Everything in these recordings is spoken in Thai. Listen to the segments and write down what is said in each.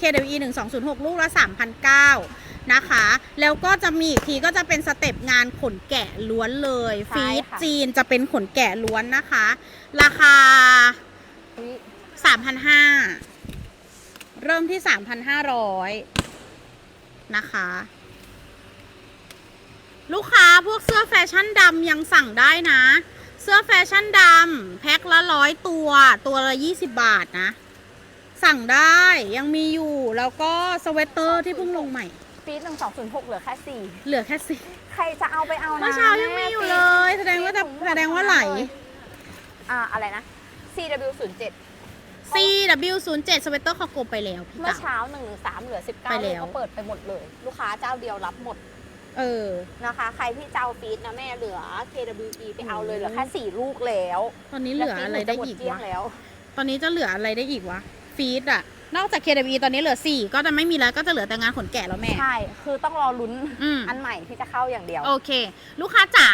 KWE 1206 ลูกละ3,009นะคะ แล้วก็จะมีอีกทีก็จะเป็นสเต็ปงานขนแกะล้วนเลย ใช่ฟีดค่ะ จีนจะเป็นขนแกะล้วนนะคะ ราคา อุ๊ย3,500 เริ่มที่ 3,500 นะคะ ลูกค้าพวกเสื้อแฟชั่นดำยังสั่งได้นะ เสื้อแฟชั่นดำแพ็คละร้อยตัว ตัวละ 20 บาทนะ สั่งได้ยังมีอยู่แล้วก็สเวตเตอร์ที่เพิ่งลงใหม่ฟีดหนึ่งสองศูนย์หกเหลือแค่สี่เหลือแค่สิใครจะเอาไปเอานะเมื่อเช้ายังมีอยู่เลย แสดงว่าจะแสดงว่าไหล อ่าอะไรนะ CW 0 7 CW07 สเวตเตอร์คอโกไปแล้วพี่เมื่อตาเช้า1 1 3เหลือ 19ไปแล้วเขาเปิดไปหมดเลย ลูกค้าเจ้าเดียวรับหมดเออนะคะ ใครที่เจ้าฟีดนะแม่เหลือ KWE ไปเอาเลยเหลือแค่สี่ลูกแล้ว ตอนนี้เหลืออะไรได้อีกแล้วฟีหนูจะหมดเกลี้ยงวะแล้ว ตอนนี้จะเหลืออะไรได้อีกวะ ฟีดอะนอกจาก KW ตอนนี้เหลือ 4 ก็จะไม่มีแล้วก็จะเหลือแต่งานขนแกะแล้วแม่ ใช่ คือต้องรอลุ้นอืม อันใหม่ที่จะเข้าอย่างเดียว โอเค ลูกค้าจ๋า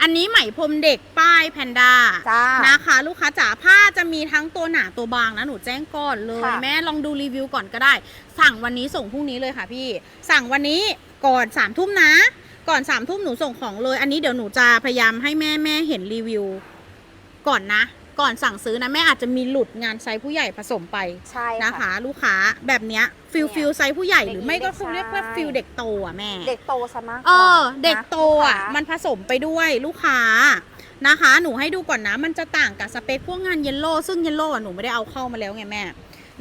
อันนี้ไหมพรมเด็กป้ายแพนด้าจ้า นะคะ ลูกค้าจ๋าผ้าจะมีทั้งตัวหนาตัวบางนะหนูแจ้งก่อนเลย ค่ะ แม่ลองดูรีวิวก่อนก็ได้ สั่งวันนี้ส่งพรุ่งนี้เลยค่ะพี่ สั่งวันนี้ก่อน3ามทุ่มนะ ก่อน3ามทุ่มหนูส่งของเลย อันนี้เดี๋ยวหนูจะพยายามให้แม่แม่เห็นรีวิว ก่อนนะ ก่อนสั่งซื้อนะแม่อาจจะมีหลุดงานไซส์ผู้ใหญ่ผสมไปใช่นะคะ ลูกค้าแบบเนี้ยฟิลเนี่ยฟิลไซส์ผู้ใหญ่หรือไม่ก็เด็กคือเรียกๆว่าใช่ฟิลเด็กโตอะแม่ เด็กโตซะมากกเอว่าอเด็กนะโตอะลูกค้ามันผสมไปด้วยลูกค้านะคะ หนูให้ดูก่อนนะ มันจะต่างกับสเปคพวกงานเยลโล่ซึ่งเยลโล่อะหนูไม่ได้เอาเข้ามาแล้วไงแม่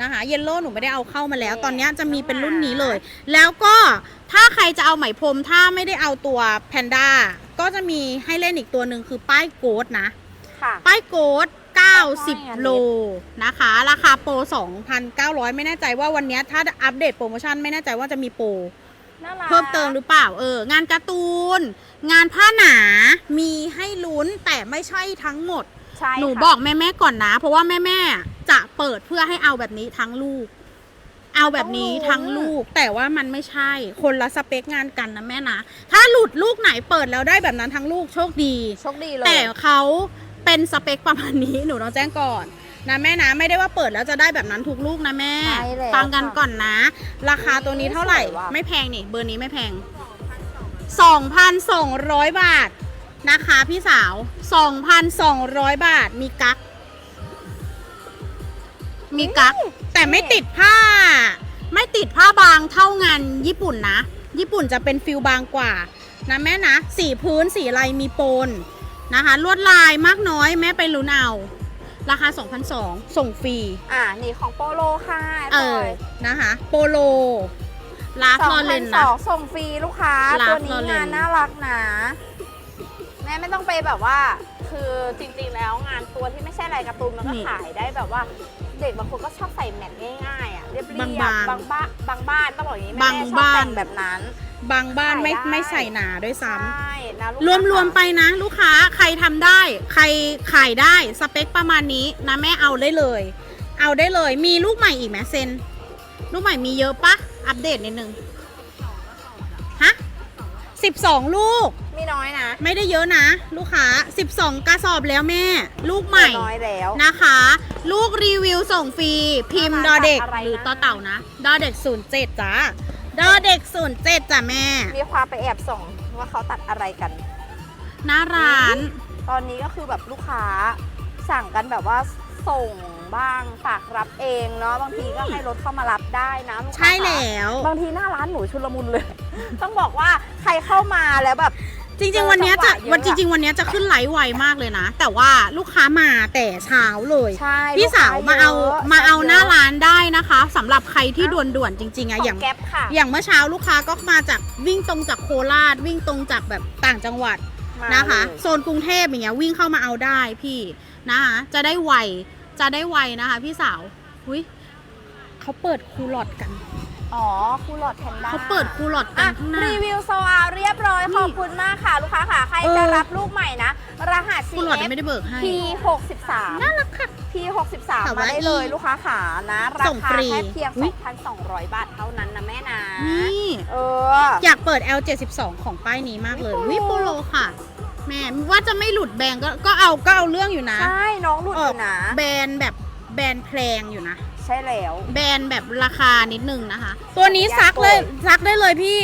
นะคะเยลโล่หนูไม่ได้เอาเข้ามาแล้ว ตอนเนี้ยจะมีเป็นรุ่นนี้เลย แล้วก็ถ้าใครจะเอาไหมพรมถ้าไม่ได้เอาตัวแพนด้าก็จะมีให้เล่นอีกตัวหนึ่งคือป้ายโกดนะค่ะป้ายโกดป้ายอัน 90นี้โลนะคะ ราคาโปร 2,900 ไม่แน่ใจว่าวันเนี้ยถ้าอัปเดตโปรโมชั่นไม่แน่ใจว่าจะมีโปรน่ารักเพิ่มเติมหรือเปล่าเอองานการ์ตูน งานผ้าหนามีให้ลุ้นแต่ไม่ใช่ทั้งหมดใช่หนูค่ะบอกแม่แม่ๆก่อนนะ เพราะว่าแม่แม่ๆจะเปิดเพื่อให้เอาแบบนี้ทั้งลูก เอาแบบนี้ทั้งลูก แต่ว่ามันไม่ใช่คนละสเปคงานกันนะแม่นะ ถ้าหลุดลูกไหนเปิดแล้วได้แบบนั้นทั้งลูกโชคดีโชคดีเลยแต่เขา เป็นสเปคประมาณนี้หนูต้องแจ้งก่อนนะแม่นะไม่ได้ว่าเปิดแล้วจะได้แบบนั้นทุกลูกนะแม่ ใช่แล้วฟังกันค่ะก่อนนะ ราคาตัวนี้เท่าไหร่ สวยว่ะ ไม่แพงนี่ เบอร์นี้ไม่แพง 2,200 บาทนะคะพี่สาว 2,200 บาทมีกั๊กมีกั๊กแต่ไม่ติดผ้า ไม่ติดผ้าบางเท่างานญี่ปุ่นนะ ญี่ปุ่นจะเป็นฟิลบางกว่า นะแม่นะ สีพื้นสีลายมีโปน นะคะ ลวดลายมากน้อยแม่ไปลุ้นเอา ราคา 2,200 ส่งฟรี อ่านี่ของโปโลค่ะเออ นะคะ โปโลลาฟสลอองเรพันนสนะองส่งฟรีลูกค้าลาตัวฟนี้ลอเรนงานน่ารักนะ แม่ไม่ต้องไปแบบว่า คือจริงๆแล้วงานตัวที่ไม่ใช่ลายการ์ตูนมันก็นี่ขายได้แบบว่า เด็กบางคนก็ชอบใส่แมทง่ายๆอะเรียบๆบางๆบางบ้านบางบ้านต้องบอกอย่างนี้บางแม่ชอบบ้านแต่งแบบนั้น บางบ้านไม่ขายได้ไม่ใส่หนาด้วยซ้ำใช่นะลูกรวมรวมค้าไปนะ ลูกค้าใครทำได้ ใครขายได้สเปคประมาณนี้นะแม่เอาได้เลย เอาได้เลยมีลูกใหม่อีกไหมเซนลูกใหม่มีเยอะปะอัปเดตนิดนึง 12 ลูก ไม่น้อยนะ ไม่ได้เยอะนะ ลูกค้า 12 กระสอบแล้วแม่ ลูกใหม่น้อยแล้วนะคะ ลูกรีวิวส่งฟรี พิมพ์ดอเด็กหรือต่อเต่านะ ดอเด็ก 07 จ้าดอเด็ก 07 จ้ะแม่ มีความไปแอบส่งว่าเขาตัดอะไรกันหน้าร้าน ตอนนี้ก็คือแบบลูกค้าสั่งกันแบบว่า ส่งบ้างฝากรับเองเนาะบางทีก็ให้รถเข้ามารับได้นะลูกค้าใช่แล้วบางทีหน้าร้านหนูชุลมุนเลย ต้องบอกว่าใครเข้ามาแล้วแบบจริงๆ วันเนี้ยจะจังหวะเยอะวันจริง ๆ วันเนี้ยจะขึ้นไลฟ์ไวมากเลยนะ แต่ว่าลูกค้ามาแต่เช้าเลยใช่พี่สาวลูกค้มาเอายะมาเอาหน้าะร้านได้นะคะสำหรับใครที่ด่วนๆจริงๆอะขอย่างแก๊ปค่ะอย่างเมื่อเช้าลูกค้าก็มาจากวิ่งตรงจากโคราช วิ่งตรงจากแบบต่างจังหวัดมานะคะเลยโซนกรุงเทพอย่างเงี้ยวิ่งเข้ามาเอาได้พี่ นะคะจะได้ไวจะได้ไวนะคะ พี่สาวหุยเขาเปิดคูลอดกัน อ๋อ คูลอดแพนด้าเขาเปิดคูลอดกัอะนข้างหน้า รีวิวโซอาเรียบร้อยนี่ขอบคุณมากค่ะ ลูกค้าค่ะ ใครเออจะรับลูกใหม่นะ รหัส คูลอด CF ไม่ได้เบิกให้ P 6 3น่ารักค่ะ P 6 3แต่มาว่าได้เลยอีลูกค้าขานะ ราส่งคาฟรีแค่เพียง อุ๊ย 2,200 บาทเท่านั้นนะแม่นะ นี่ เออ อยากเปิด L72 ของป้ายนี้มากเลยวิวิโปโปโลโลค่ะ แม่ว่าจะไม่หลุดแบรนด์ก็ก็เอาก็เอาเรื่องอยู่นะใช่น้องหลุดอออกยู่นะแบรนด์แบบแบรนด์แพลงอยู่นะ ใช่แล้ว แบรนด์แบบราคานิดนึงนะคะ ตัวนี้ซักเลยซักได้เลยพี่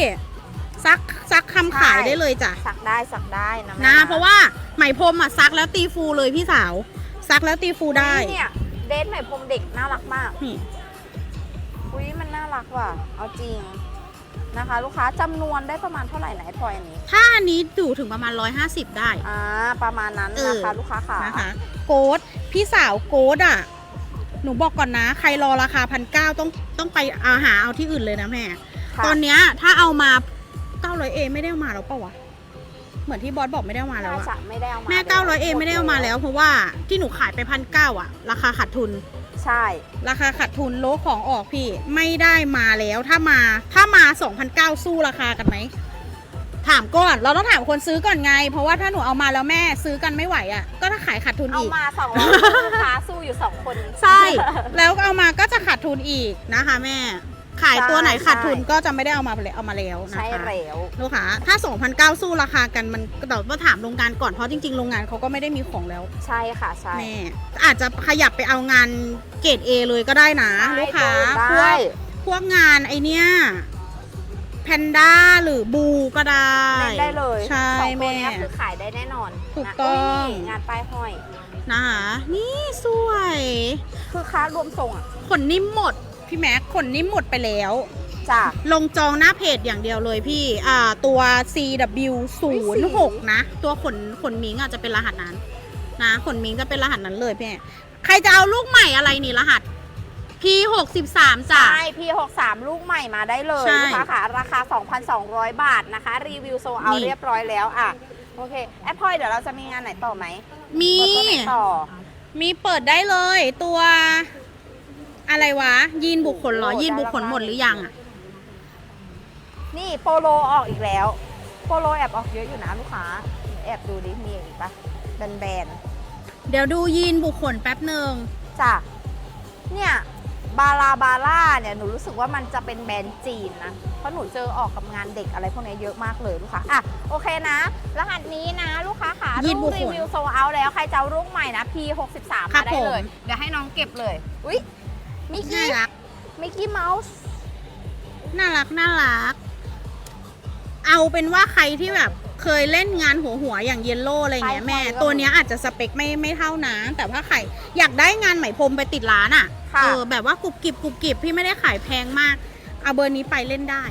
ซักซักคำขายได้เลยจ้ะสักได้สักได้นะแม่นะ เพราะว่าไหมพรมอะซักแล้วตีฟูเลยพี่สาว ซักแล้วตีฟูได้อุ๊ยเนี่ยเดทใหม่พรมเด็กน่ารักมากนี่อุ้ยมันน่ารักว่ะเอาจริง นะคะ ลูกค้าจำนวนได้ประมาณเท่าไหร่ไหนพลอยอันนี้ถ้าอันนี้อยู่ถึงประมาณ 150 ได้ อ่าประมาณนั้นเออนะคะลูกค้าค่ะนะคะ โกดพี่สาวโกดอะ หนูบอกก่อนนะ ใครรอราคาพันเก้าต้องต้องไปเอาหาเอาที่อื่นเลยนะแม่ ค่ะตอนเนี้ยถ้าเอามา 900เอไม่ได้เอามาแล้วเปล่าวะ เหมือนที่บอสบอกไม่ได้เอามาแล้วน่าอะจะไม่ได้เอามาแม่ 900เอไม่ได้เอามาแล้ว เพราะว่าที่หนูขายไปพันเก้าอะราคาขาดทุน ใช่ ราคาขาดทุนโลของออกพี่ไม่ได้มาแล้วถ้ามาถ้ามา2,009สู้ราคากันไหมถามก่อนเราต้องถามคนซื้อก่อนไง เพราะว่าถ้าหนูเอามาแล้วแม่ซื้อกันไม่ไหวอะก็ถ้าขายขาดทุนเอาอีก มาสองร้อยลูกค้าสู้อยู่สองคน ใช่ แล้วเอามาก็จะขาดทุนอีกนะคะแม่ ขายตัวไหนใช่ขาดทุนก็จะไม่ได้เอามาแล้วเอามาแล้วนะใช่คะแล้วลูกค้าถ้า2,009สู้ราคากันมันแต่ว่าถามโรงงานก่อนเพราะจริงๆ โรงงานเขาก็ไม่ได้มีของแล้ว ใช่ค่ะใช่แม่อาจจะขยับไปเอางานเกรด A เลยก็ได้นะใช่ลูกค้าได้พวกพวกงานไอเนี้ยแพนด้าหรือบูก็ได้เล่นได้เลยใช่สองตัวแม่เนี้ยคือขายได้แน่นอนถูกนะต้องยนี่งานป้ายห้อยนะคะนี่สวย คือค้ารวมส่งอะขนนิ่มหมด พี่แม็กขนนิ่มหมดไปแล้ว จ้ะ ลงจองหน้าเพจอย่างเดียวเลยพี่อ่าตัว CW 0 6 นะ ตัวขนขนมิงอาจจะเป็นรหัสนั้นนะขนมิงจะเป็นรหัสนั้นเลยพี่ใครจะเอาลูกใหม่อะไรนี่รหัส P 6 3 จ้ะ ใช่พี่63 ลูกใหม่มาได้เลยใช่ลูกค้าค่ะราคา 2,200 บาทนะคะ รีวิวโซเอานี่ เรียบร้อยแล้วอะ โอเค แอปพลอยเดี๋ยวเราจะมีงานไหนต่อไหมมี เปิดตัวไหนต่อ มีเปิดได้เลยตัว อะไรวะ ยีนบุคคลเหรอ ยีนบุคคลหมดหรือยังอะนี่โปโลออกอีกแล้ว โปโลแอบออกเยอะอยู่นะลูกค้า แอบดูดิมีอีกปะแบนเดี๋ยวดูยีนบุคคลแป๊บหนึ่งๆจ้ะเนี่ยบาลาบาร่าเนี่ยหนูรู้สึกว่ามันจะเป็นแบรนด์จีนนะ เพราะหนูเจอออกกับงานเด็กอะไรพวกนี้เยอะมากเลยลูกค้าอะโอเคนะ รหัสนี้นะ ลูกค้าขายีรูนบุปคคลรีวิวโซเอาแล้ว ใครจะเอารูปใหม่นะ P63 ครัมาบได้เลยผมเดี๋ยวให้น้องเก็บเลย อุ๊ย มิกน่ากี้รัก มิกกี้เมาส์ น่ารัก น่ารัก เอาเป็นว่าใครที่แบบเคยเล่นงานหัวหัวๆอย่างเยลโล่อะไรเงี้ยไปแม่ไปก็ตัวเนี้ยอาจจะสเปคไม่ไม่เท่านะแต่ว่าใครอยากได้งานไหมพรมไปติดร้านอะ่ะ ค่ะ เออแบบว่ากรุบกริบกรุบกริบพี่ไม่ได้ขายแพงมาก เอาเบอร์นี้ไปเล่นได้